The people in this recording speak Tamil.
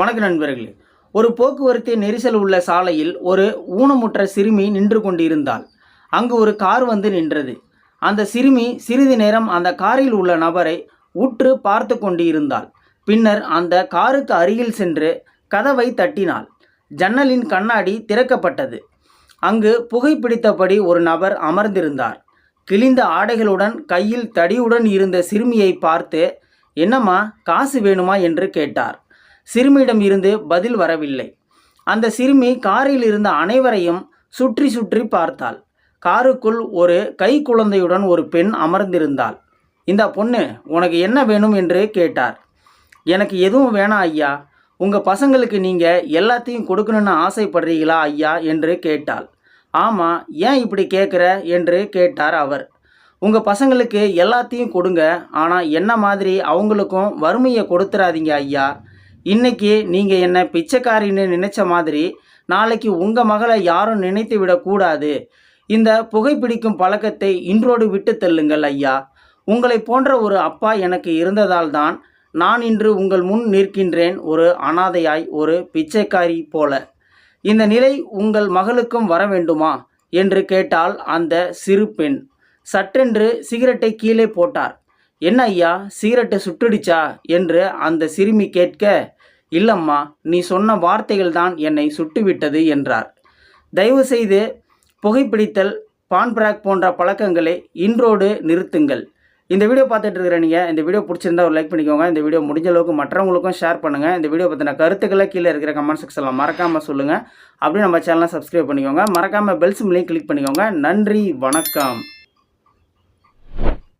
வணக்க நண்பர்களே. ஒரு போக்குவரத்து நெரிசல் உள்ள சாலையில் ஒரு ஊனமுற்ற சிறுமி நின்று கொண்டிருந்தாள். அங்கு ஒரு கார் வந்து நின்றது. அந்த சிறுமி சிறிது நேரம் அந்த காரில் உள்ள நபரை உற்று பார்த்து கொண்டிருந்தாள். பின்னர் அந்த காருக்கு அருகில் சென்று கதவை தட்டினாள். ஜன்னலின் கண்ணாடி திறக்கப்பட்டது. அங்கு புகைப்பிடித்தபடி ஒரு நபர் அமர்ந்திருந்தார். கிழிந்த ஆடைகளுடன் கையில் தடியுடன் இருந்த சிறுமியை பார்த்து என்னம்மா காசு வேணுமா? என்று கேட்டார். சிறுமியிடம் இருந்து பதில் வரவில்லை. அந்த சிறுமி காரில் இருந்த அனைவரையும் சுற்றி சுற்றி பார்த்தாள். காருக்குள் ஒரு கை குழந்தையுடன் ஒரு பெண் அமர்ந்திருந்தாள். இந்த பொண்ணு உனக்கு என்ன வேணும்? என்று கேட்டார். எனக்கு எதுவும் வேணாம் ஐயா. உங்கள் பசங்களுக்கு நீங்கள் எல்லாத்தையும் கொடுக்கணும்னு ஆசைப்படுறீங்களா ஐயா? என்று கேட்டாள். ஆமாம் ஏன் இப்படி கேட்குற என்று கேட்டார் அவர். உங்கள் பசங்களுக்கு எல்லாத்தையும் கொடுங்க. ஆனால் என்ன மாதிரி அவங்களுக்கும் வறுமையை கொடுத்துறாதீங்க ஐயா. இன்னைக்கு நீங்கள் என்ன பிச்சைக்காரின்னு நினச்ச மாதிரி நாளைக்கு உங்கள் மகளை யாரும் நினைத்து விடக்கூடாது. இந்த புகைப்பிடிக்கும் பழக்கத்தை இன்றோடு விட்டு தள்ளுங்கள் ஐயா. உங்களை போன்ற ஒரு அப்பா எனக்கு இருந்ததால் தான் நான் இன்று உங்கள் முன் நிற்கின்றேன் ஒரு அனாதையாய் ஒரு பிச்சைக்காரி போல. இந்த நிலை உங்கள் மகளுக்கும் வர வேண்டுமா? என்று கேட்டால் அந்த சிறு பெண். சட்டென்று சிகரெட்டை கீழே போட்டார். என்ன ஐயா சிகரெட்டை சுட்டுடுச்சா? என்று அந்த சிறுமி கேட்க இல்லம்மா நீ சொன்ன வார்த்தைகள் தான் என்னை சுட்டுவிட்டது என்றார். தயவு செய்து புகைப்பிடித்தல் பான் பிராக் போன்ற பழக்கங்களை இன்றோடு நிறுத்துங்கள். இந்த வீடியோ பார்த்துட்டு இருக்கிற நீங்கள் இந்த வீடியோ பிடிச்சிருந்தா ஒரு லைக் பண்ணிக்கோங்க. இந்த வீடியோ முடிஞ்ச அளவுக்கு மற்றவங்களுக்கும் ஷேர் பண்ணுங்கள் இந்த வீடியோ பற்றின கருத்துக்களை கீழே இருக்கிற கமெண்ட் செக்ஷனில் மறக்காமல் சொல்லுங்கள் அப்படியே நம்ம சேனலை சப்ஸ்கிரைப் பண்ணிக்கோங்க. மறக்காமல் பெல் சிம்லையும் கிளிக் பண்ணிக்கோங்க. நன்றி வணக்கம்.